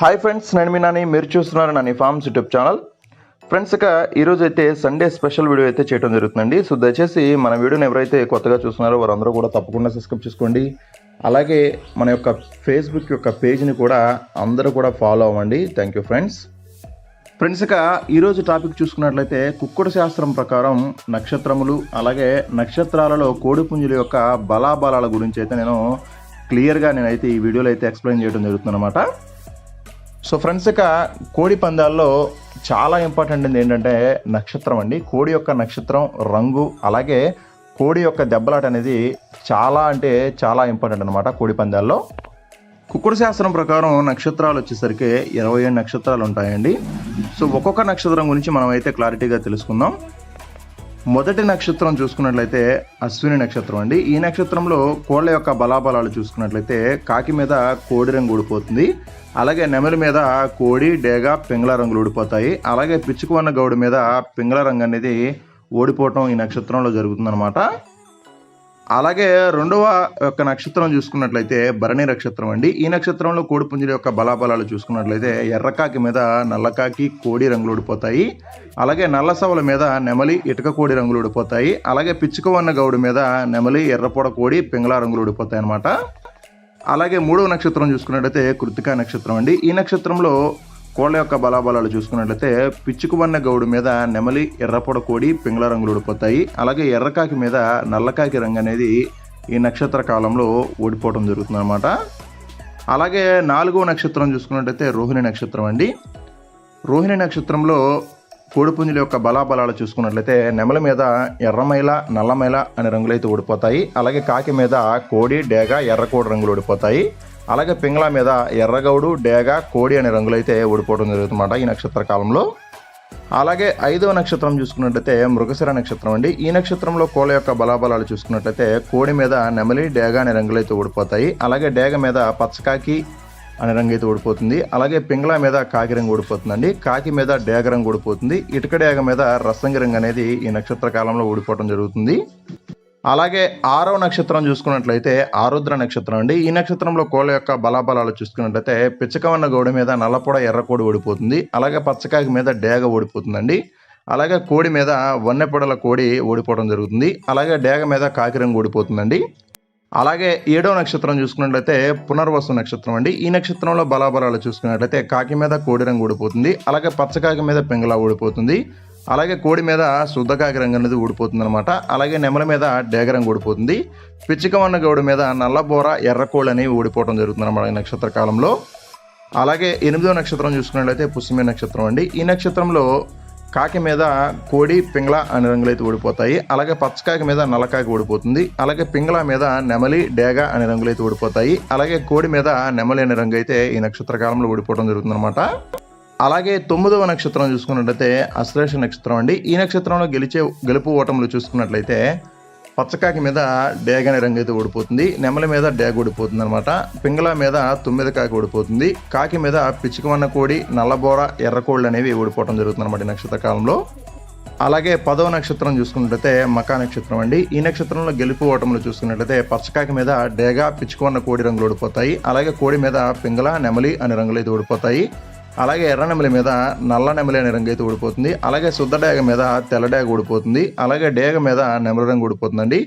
Hi friends నేను మీ నాని మీరు చూస్తున్నారు Nani farms YouTube channel friends ఇక ఈరోజు అయితే సండే స్పెషల్ వీడియో అయితే చేయడం జరుగుతుందండి. సో దయచేసి మన వీడియోని ఎవరైతే కొత్తగా చూస్తున్నారో వారందరూ కూడా తప్పకుండా సబ్స్క్రైబ్ చేసుకోండి. అలాగే మన యొక్క ఫేస్బుక్ యొక్క పేజ్ని కూడా అందరూ కూడా ఫాలో అవ్వండి. థ్యాంక్ యూ ఫ్రెండ్స్ ఫ్రెండ్స్ ఇక ఈరోజు టాపిక్ చూసుకున్నట్లయితే కుక్కుడు శాస్త్రం ప్రకారం నక్షత్రములు అలాగే నక్షత్రాలలో కోడిపుంజుల యొక్క బలాబలాల గురించి అయితే నేను క్లియర్గా నేనైతే ఈ వీడియోలో అయితే ఎక్స్ప్లెయిన్ చేయడం జరుగుతుందన్నమాట. సో ఫ్రెండ్స్ ఇక కోడి పందాల్లో చాలా ఇంపార్టెంట్ ఏంటంటే నక్షత్రం అండి. కోడి యొక్క నక్షత్రం రంగు అలాగే కోడి యొక్క దెబ్బలాట అనేది చాలా అంటే చాలా ఇంపార్టెంట్ అనమాట కోడి పందాల్లో. కుక్కుడు శాస్త్రం ప్రకారం నక్షత్రాలు వచ్చేసరికి ఇరవై ఏడు నక్షత్రాలు ఉంటాయండి. సో ఒక్కొక్క నక్షత్రం గురించి మనం అయితే క్లారిటీగా తెలుసుకుందాం. మొదటి నక్షత్రం చూసుకున్నట్లయితే అశ్విని నక్షత్రం అండి. ఈ నక్షత్రంలో కోళ్ళ యొక్క బలాబలాలు చూసుకున్నట్లయితే కాకి మీద కోడి రంగు ఊడిపోతుంది. అలాగే నెమలి మీద కోడి డేగ పింగళ రంగులు ఊడిపోతాయి. అలాగే పిచ్చుకువన్న గౌడి మీద పింగళ రంగు అనేది ఓడిపోవటం ఈ నక్షత్రంలో జరుగుతుందన్నమాట. అలాగే రెండవ యొక్క నక్షత్రం చూసుకున్నట్లయితే భరణి నక్షత్రం అండి. ఈ నక్షత్రంలో కోడిపుంజుల యొక్క బలాబలాలు చూసుకున్నట్లయితే ఎర్రకాకి మీద నల్లకాకి కోడి రంగులు ఊడిపోతాయి. అలాగే నల్ల సవల మీద నెమలి ఇటుక కోడి రంగులు ఊడిపోతాయి. అలాగే పిచ్చుకవన్న గౌడు మీద నెమలి ఎర్రపొడ కోడి పింగళ రంగులు ఊడిపోతాయి అనమాట అలాగే మూడవ నక్షత్రం చూసుకున్నట్లయితే కృతికా నక్షత్రం అండి. ఈ నక్షత్రంలో కోళ్ళ యొక్క బలాబలాలు చూసుకున్నట్లయితే పిచ్చుకుబన్న గౌడు మీద నెమలి ఎర్రపొడ కోడి పింగళ రంగులు ఊడిపోతాయి. అలాగే ఎర్రకాకి మీద నల్లకాకి రంగు అనేది ఈ నక్షత్ర కాలంలో ఓడిపోవడం జరుగుతుంది అనమాట అలాగే నాలుగవ నక్షత్రం చూసుకున్నట్లయితే రోహిణి నక్షత్రం అండి. రోహిణి నక్షత్రంలో కోడిపుంజుల యొక్క బలాబలాలు చూసుకున్నట్లయితే నెమల మీద ఎర్రమైల నల్లమైల అనే రంగులైతే ఓడిపోతాయి అలాగే కాకి మీద కోడి డేగ ఎర్రకోడి రంగులు ఓడిపోతాయి అలాగే పింగళ మీద ఎర్రగౌడు డేగ కోడి అనే రంగులైతే ఓడిపోవడం జరుగుతుందన్నమాట ఈ నక్షత్ర కాలంలో. అలాగే ఐదవ నక్షత్రం చూసుకున్నట్లయితే మృగశిర నక్షత్రం అండి. ఈ నక్షత్రంలో కోళ్ళ యొక్క బలాబలాలు చూసుకున్నట్లయితే కోడి మీద నెమలి డేగ అనే రంగులైతే ఓడిపోతాయి అలాగే డేగ మీద పచ్చకాకి అనే రంగు అయితే ఓడిపోతుంది అలాగే పింగళ మీద కాకి రంగు ఓడిపోతుందండి కాకి మీద డేగ రంగు ఓడిపోతుంది ఇటుక డేగ మీద రసంగి రంగు అనేది ఈ నక్షత్ర కాలంలో ఓడిపోవడం జరుగుతుంది. అలాగే ఆరవ నక్షత్రం చూసుకున్నట్లయితే ఆరుద్ర నక్షత్రం అండి. ఈ నక్షత్రంలో కోళ్ళ యొక్క బలాబలాలు చూసుకున్నట్లయితే పిచ్చకవన్న గోడ మీద నల్లపొడ ఎర్రకోడి ఓడిపోతుంది. అలాగే పచ్చకాకి మీద డేగ ఓడిపోతుందండి. అలాగే కోడి మీద వన్నెపొడల కోడి ఓడిపోవడం జరుగుతుంది. అలాగే డేగ మీద కాకిరంగు ఓడిపోతుందండి. అలాగే ఏడవ నక్షత్రం చూసుకున్నట్లయితే పునర్వసు నక్షత్రం అండి. ఈ నక్షత్రంలో బలాబలాలు చూసుకున్నట్లయితే కాకి మీద కోడి రంగు ఓడిపోతుంది. అలాగే పచ్చకాకి మీద పింగళ ఓడిపోతుంది. అలాగే కోడి మీద శుద్ధకాకి రంగు అనేది ఊడిపోతుంది అనమాట అలాగే నెమల మీద డేగ రంగు ఊడిపోతుంది. పిచ్చికమన్న గౌడు మీద నల్లబోర ఎర్రకోళ్ళు అనేవి ఊడిపోవడం జరుగుతుంది అనమాట ఈ నక్షత్ర కాలంలో. అలాగే ఎనిమిదో నక్షత్రం చూసుకున్నట్లయితే పుష్యమే నక్షత్రం అండి. ఈ నక్షత్రంలో కాకి మీద కోడి పింగళ అనే రంగులైతే ఓడిపోతాయి అలాగే పచ్చకాకి మీద నల్లకాకి ఓడిపోతుంది అలాగే పింగళ మీద నెమలి డేగ అనే రంగులైతే ఓడిపోతాయి అలాగే కోడి మీద నెమలి అనే రంగు అయితే ఈ నక్షత్ర కాలంలో ఓడిపోవడం జరుగుతుందన్నమాట. అలాగే తొమ్మిదవ నక్షత్రం చూసుకున్నట్లయితే అశ్లేష నక్షత్రం అండి. ఈ నక్షత్రంలో గెలిచే గెలుపు ఓటములు చూసుకున్నట్లయితే పచ్చకాకి మీద డేగ అనే రంగు అయితే ఓడిపోతుంది నెమల మీద డేగ ఓడిపోతుంది అనమాట పింగళ మీద తొమ్మిది కాకి ఓడిపోతుంది కాకి మీద పిచ్చుకమన్న కోడి నల్లబోర ఎర్రకోళ్ళు అనేవి ఓడిపోవడం జరుగుతుంది అనమాట ఈ నక్షత్ర కాలంలో. అలాగే పదవ నక్షత్రం చూసుకున్నట్లయితే మకా నక్షత్రం అండి. ఈ నక్షత్రంలో గెలుపు ఓటములు చూసుకున్నట్లయితే పచ్చకాకి మీద డేగ పిచ్చుకున్న కోడి రంగులు ఓడిపోతాయి అలాగే కోడి మీద పింగళ నెమలి అనే రంగులు అయితే ఓడిపోతాయి అలాగే ఎర్ర నెమలి మీద నల్ల నెమలి అనే రంగు అయితే ఊడిపోతుంది. అలాగే శుద్ధ డేగ మీద తెల్ల డేగ ఊడిపోతుంది. అలాగే డేగ మీద నెమలి రంగు ఊడిపోతుందండి.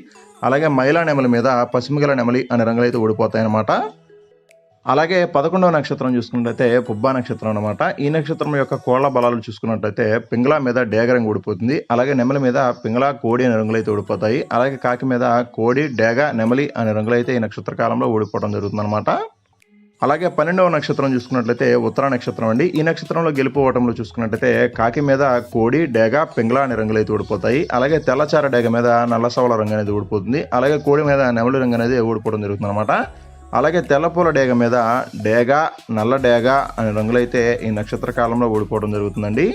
అలాగే మైలా నెమలి మీద పసిమిగల నెమలి అనే రంగులు అయితే ఊడిపోతాయి అన్నమాట అలాగే పదకొండవ నక్షత్రం చూసుకున్నట్లయితే పుబ్బా నక్షత్రం అనమాట ఈ నక్షత్రం యొక్క కోళ్ళ బలాలు చూసుకున్నట్లయితే పింగళ మీద డేగ రంగు ఊడిపోతుంది. అలాగే నెమలి మీద పింగళ కోడి అనే రంగులు అయితే ఊడిపోతాయి. అలాగే కాకి మీద కోడి డేగ నెమలి అనే రంగులు అయితే ఈ నక్షత్ర కాలంలో ఊడిపోవడం జరుగుతుంది అనమాట అలాగే పన్నెండవ నక్షత్రం చూసుకున్నట్లయితే ఉత్తర నక్షత్రం అండి. ఈ నక్షత్రంలో గెలుపు ఓటంలో చూసుకున్నట్లయితే కాకి మీద కోడి డేగ పింగళ అనే రంగులు అయితే ఊడిపోతాయి. అలాగే తెల్లచార డేగ మీద నల్లసవల రంగు అనేది ఊడిపోతుంది. అలాగే కోడి మీద నెమలి రంగు అనేది ఊడిపోవడం జరుగుతుంది అనమాట అలాగే తెల్లపూల డేగ మీద డేగ నల్ల డేగ అనే రంగులైతే ఈ నక్షత్ర కాలంలో ఊడిపోవడం జరుగుతుందండి.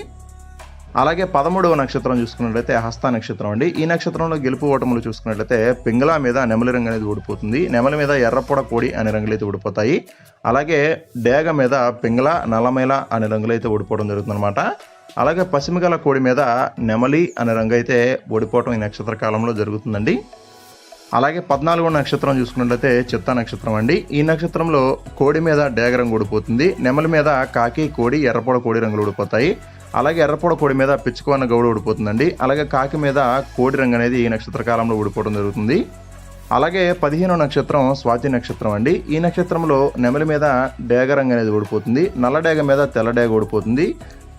అలాగే పదమూడవ నక్షత్రం చూసుకున్నట్లయితే హస్త నక్షత్రం అండి. ఈ నక్షత్రంలో గెలుపు ఓటములు చూసుకున్నట్లయితే పింగళ మీద నెమలి రంగు అనేది ఊడిపోతుంది. నెమలి మీద ఎర్రపొడ కోడి అనే రంగులైతే ఊడిపోతాయి. అలాగే డేగ మీద పింగళ నల్లమైల అనే రంగులైతే ఊడిపోవడం జరుగుతుందన్నమాట. అలాగే పసిమిగల కోడి మీద నెమలి అనే రంగు అయితే ఓడిపోవడం ఈ నక్షత్ర కాలంలో జరుగుతుందండి. అలాగే పద్నాలుగో నక్షత్రం చూసుకున్నట్లయితే చిత్త నక్షత్రం అండి. ఈ నక్షత్రంలో కోడి మీద డేగ రంగు ఊడిపోతుంది. నెమలి మీద కాకి కోడి ఎర్రపొడ కోడి రంగులు ఊడిపోతాయి. అలాగే ఎర్రపొడ కోడి మీద పిచ్చుకోన్న గౌడ ఊడిపోతుందండి. అలాగే కాకి మీద కోడి రంగు అనేది ఈ నక్షత్ర కాలంలో ఊడిపోవడం జరుగుతుంది. అలాగే పదిహేనో నక్షత్రం స్వాతి నక్షత్రం అండి. ఈ నక్షత్రంలో నెమలి మీద డేగ రంగు అనేది ఓడిపోతుంది నల్ల డేగ మీద తెల్ల డేగ ఓడిపోతుంది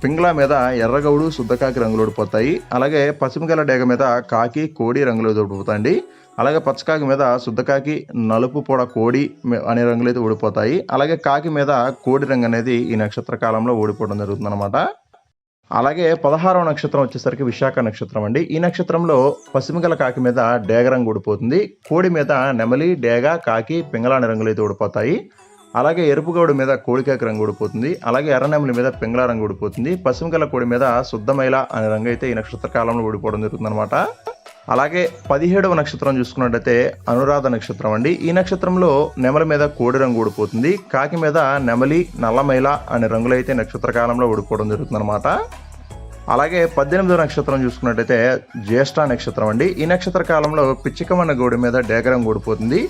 పింగళ మీద ఎర్రగౌడు శుద్ధకాకి రంగులు ఓడిపోతాయి అలాగే పసిమిగల డేగ మీద కాకి కోడి రంగులు ఓడిపోతాయండి అలాగే పచ్చకాకి మీద శుద్ధకాకి నలుపు పొడ కోడి అనే రంగులు అయితే ఊడిపోతాయి. అలాగే కాకి మీద కోడి రంగు అనేది ఈ నక్షత్ర కాలంలో ఓడిపోవడం జరుగుతుంది అలాగే పదహారవ నక్షత్రం వచ్చేసరికి విశాఖ నక్షత్రం అండి. ఈ నక్షత్రంలో పసిమిగల కాకి మీద డేగ రంగు ఊడిపోతుంది. కోడి మీద నెమలి డేగ కాకి పింగళాని రంగులు అయితే ఊడిపోతాయి. అలాగే ఎరుపుగౌడు మీద కోడికాకి రంగు ఊడిపోతుంది. అలాగే ఎర్రనెమలి మీద పింగళ రంగు ఊడిపోతుంది. పసిమిగల కోడి మీద శుద్ధమైల అనే రంగు అయితే ఈ నక్షత్ర కాలంలో ఊడిపోవడం జరుగుతుంది అలాగే పదిహేడవ నక్షత్రం చూసుకున్నట్టయితే అనురాధ నక్షత్రం అండి. ఈ నక్షత్రంలో నెమలి మీద కోడి రంగు ఊడిపోతుంది. కాకి మీద నెమలి నల్లమైల అనే రంగులైతే నక్షత్ర కాలంలో ఊడిపోవడం జరుగుతుంది అలాగే పద్దెనిమిదవ నక్షత్రం చూసుకున్నట్టయితే జ్యేష్ఠ నక్షత్రం అండి. ఈ నక్షత్ర కాలంలో పిచ్చికమన్న గోడి మీద డేగ రంగు ఊడిపోతుంది.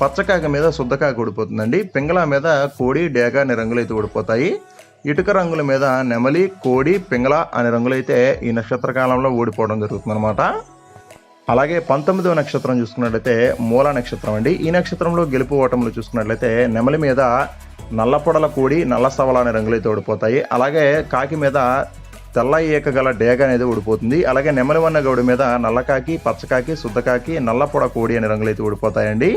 పచ్చకాక మీద శుద్ధకాక ఊడిపోతుందండి. పింగళ మీద కోడి డేగ అనే రంగులైతే ఊడిపోతాయి. ఇటుక రంగుల మీద నెమలి కోడి పింగళ అనే రంగులైతే ఈ నక్షత్ర కాలంలో ఊడిపోవడం జరుగుతుందన్నమాట. అలాగే పంతొమ్మిదవ నక్షత్రం చూసుకున్నట్లయితే మూల నక్షత్రం అండి. ఈ నక్షత్రంలో గెలుపు ఓటములు చూసుకున్నట్లయితే నెమలి మీద నల్ల పొడల కూడి నల్ల సవల అనే రంగులైతే ఓడిపోతాయి అలాగే కాకి మీద తెల్ల ఏక గల డేగ అనేది ఊడిపోతుంది. అలాగే నెమలి వన్న గౌడి మీద నల్లకాకి పచ్చకాకి శుద్ధకాకి నల్ల పొడ కోడి అనే రంగులైతే ఊడిపోతాయండి.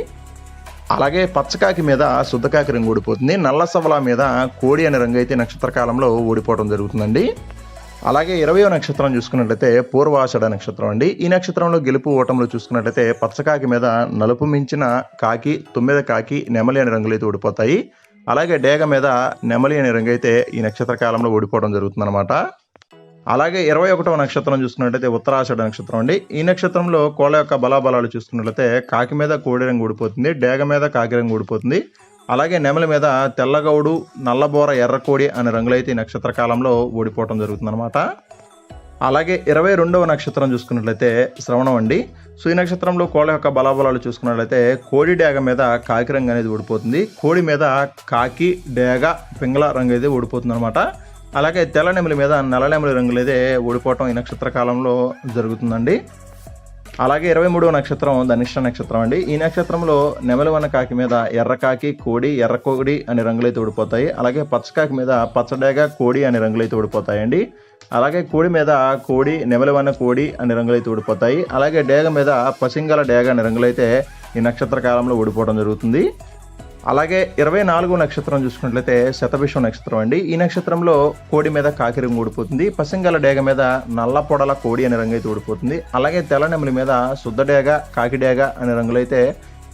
అలాగే పచ్చకాకి మీద శుద్ధకాకి రంగు ఊడిపోతుంది. నల్ల సవల మీద కోడి అనే రంగు అయితే నక్షత్ర కాలంలో ఊడిపోవడం జరుగుతుందండి. అలాగే ఇరవయో నక్షత్రం చూసుకున్నట్లయితే పూర్వాషాఢ నక్షత్రం అండి. ఈ నక్షత్రంలో గెలుపు ఓటములు చూసుకున్నట్లయితే పచ్చకాకి మీద నలుపు మించిన కాకి తొమ్మిద కాకి నెమలి అనే రంగులు అయితే ఓడిపోతాయి అలాగే డేగ మీద నెమలి అనే రంగు అయితే ఈ నక్షత్ర కాలంలో ఓడిపోవడం జరుగుతుందన్నమాట. అలాగే ఇరవై ఒకటవ నక్షత్రం చూసుకున్నట్లయితే ఉత్తరాషాఢ నక్షత్రం అండి. ఈ నక్షత్రంలో కోళ్ళ యొక్క బలాబలాలు చూసుకున్నట్లయితే కాకి మీద కోడి రంగు ఊడిపోతుంది డేగ మీద కాకి రంగు ఊడిపోతుంది. అలాగే నెమలి మీద తెల్లగౌడు నల్లబోర ఎర్రకోడి అనే రంగులైతే ఈ నక్షత్ర కాలంలో ఓడిపోవటం జరుగుతుందన్నమాట. అలాగే ఇరవై రెండవ నక్షత్రం చూసుకున్నట్లయితే శ్రవణం అండి. సో ఈ నక్షత్రంలో కోళ్ళ యొక్క బలాబలాలు చూసుకున్నట్లయితే కోడి డేగ మీద కాకి రంగు అనేది ఓడిపోతుంది. కోడి మీద కాకి డేగ పింగళ రంగు అయితే ఓడిపోతుంది అనమాట అలాగే తెల్ల నెమలి మీద నల్ల నెమలి రంగులు అయితే ఓడిపోవటం ఈ నక్షత్ర కాలంలో జరుగుతుందండి. అలాగే ఇరవై మూడవ నక్షత్రం ధనిష్ట నక్షత్రం అండి. ఈ నక్షత్రంలో నెమలి కాకి మీద ఎర్రకాకి కోడి ఎర్రకోడి అనే రంగులైతే ఊడిపోతాయి. అలాగే పచ్చకాకి మీద పచ్చడేగ కోడి అనే రంగులైతే ఊడిపోతాయండి. అలాగే కోడి మీద కోడి నెమలివన్న కోడి అనే రంగులైతే ఊడిపోతాయి. అలాగే డేగ మీద పసింగల డేగ అనే రంగులైతే ఈ నక్షత్ర కాలంలో ఊడిపోవడం జరుగుతుంది. అలాగే ఇరవై నాలుగో నక్షత్రం చూసుకున్నట్లయితే శతభిషం నక్షత్రం అండి. ఈ నక్షత్రంలో కోడి మీద కాకిరం ఊడిపోతుంది. పసింగల డేగ మీద నల్ల పొడల కోడి అనే రంగు అయితే ఊడిపోతుంది. అలాగే తెల్లనెమలి మీద శుద్ధ డేగ కాకి డేగ అనే రంగులైతే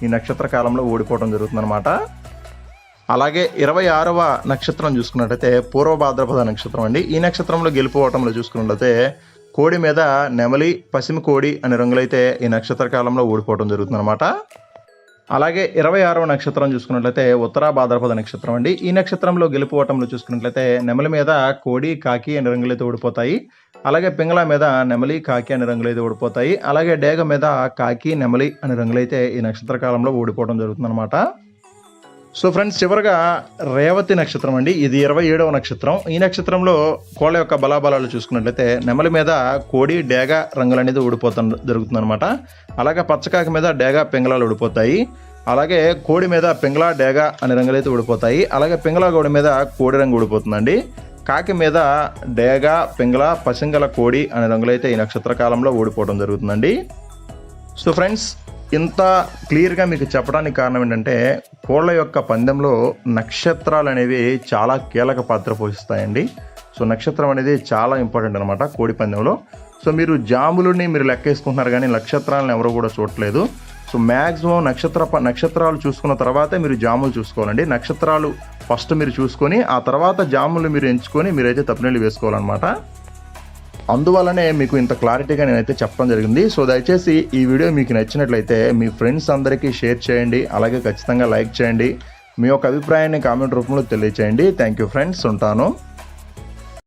ఈ నక్షత్ర కాలంలో ఓడిపోవడం జరుగుతుందన్నమాట. అలాగే ఇరవై ఆరవ నక్షత్రం చూసుకున్నట్లయితే పూర్వ భాద్రపద నక్షత్రం అండి. ఈ నక్షత్రంలో గెలుపుకోవటంలో చూసుకున్నట్లయితే కోడి మీద నెమలి పసిమి కోడి అనే రంగులైతే ఈ నక్షత్ర కాలంలో ఓడిపోవడం జరుగుతుందన్నమాట. అలాగే ఇరవై ఆరవ నక్షత్రం చూసుకున్నట్లయితే ఉత్తరా భాద్రపద నక్షత్రం అండి. ఈ నక్షత్రంలో గెలుపు ఓటంలో చూసుకున్నట్లయితే నెమలి మీద కోడి కాకి అనే రంగులైతే ఓడిపోతాయి అలాగే పింగళ మీద నెమలి కాకి అనే రంగులైతే ఓడిపోతాయి అలాగే డేగ మీద కాకి నెమలి అనే రంగులైతే ఈ నక్షత్ర కాలంలో ఓడిపోవడం జరుగుతుందన్నమాట. సో ఫ్రెండ్స్ చివరగా రేవతి నక్షత్రం అండి. ఇది ఇరవై ఏడవ నక్షత్రం. ఈ నక్షత్రంలో కోళ్ళ యొక్క బలాబలాలు చూసుకున్నట్లయితే నెమలి మీద కోడి డేగ రంగులు అనేది ఊడిపోతా జరుగుతుందన్నమాట. అలాగే పచ్చకాకి మీద డేగ పింగళాలు ఊడిపోతాయి. అలాగే కోడి మీద పింగళా డేగ అనే రంగులైతే ఊడిపోతాయి. అలాగే పింగళా గోడి మీద కోడి రంగు ఊడిపోతుందండి. కాకి మీద డేగ పింగళ పసింగల కోడి అనే రంగులైతే ఈ నక్షత్ర కాలంలో ఊడిపోవడం జరుగుతుందండి. సో ఫ్రెండ్స్ ఇంత క్లియర్గా మీకు చెప్పడానికి కారణం ఏంటంటే కోళ్ళ యొక్క పందెంలో నక్షత్రాలు అనేవి చాలా కీలక పాత్ర పోషిస్తాయండి. సో నక్షత్రం అనేది చాలా ఇంపార్టెంట్ అనమాట కోడి పందెంలో. సో మీరు జాములని మీరు లెక్కేసుకుంటున్నారు కానీ నక్షత్రాలను ఎవరు కూడా చూడట్లేదు. సో మ్యాక్సిమం నక్షత్ర ప- నక్షత్రాలు చూసుకున్న తర్వాతే మీరు జాములు చూసుకోవాలండి. నక్షత్రాలు ఫస్ట్ మీరు చూసుకొని ఆ తర్వాత జాములు మీరు ఎంచుకొని మీరైతే తప్పినీళ్ళు వేసుకోవాలన్నమాట. అందువల్లనే మీకు ఇంత క్లారిటీగా నేనైతే చెప్పడం జరిగింది. సో దయచేసి ఈ వీడియో మీకు నచ్చినట్లయితే మీ ఫ్రెండ్స్ అందరికీ షేర్ చేయండి. అలాగే ఖచ్చితంగా లైక్ చేయండి. మీ యొక్క అభిప్రాయాన్ని కామెంట్ రూపంలో తెలియచేయండి. థ్యాంక్ యూ ఫ్రెండ్స్ ఉంటాను.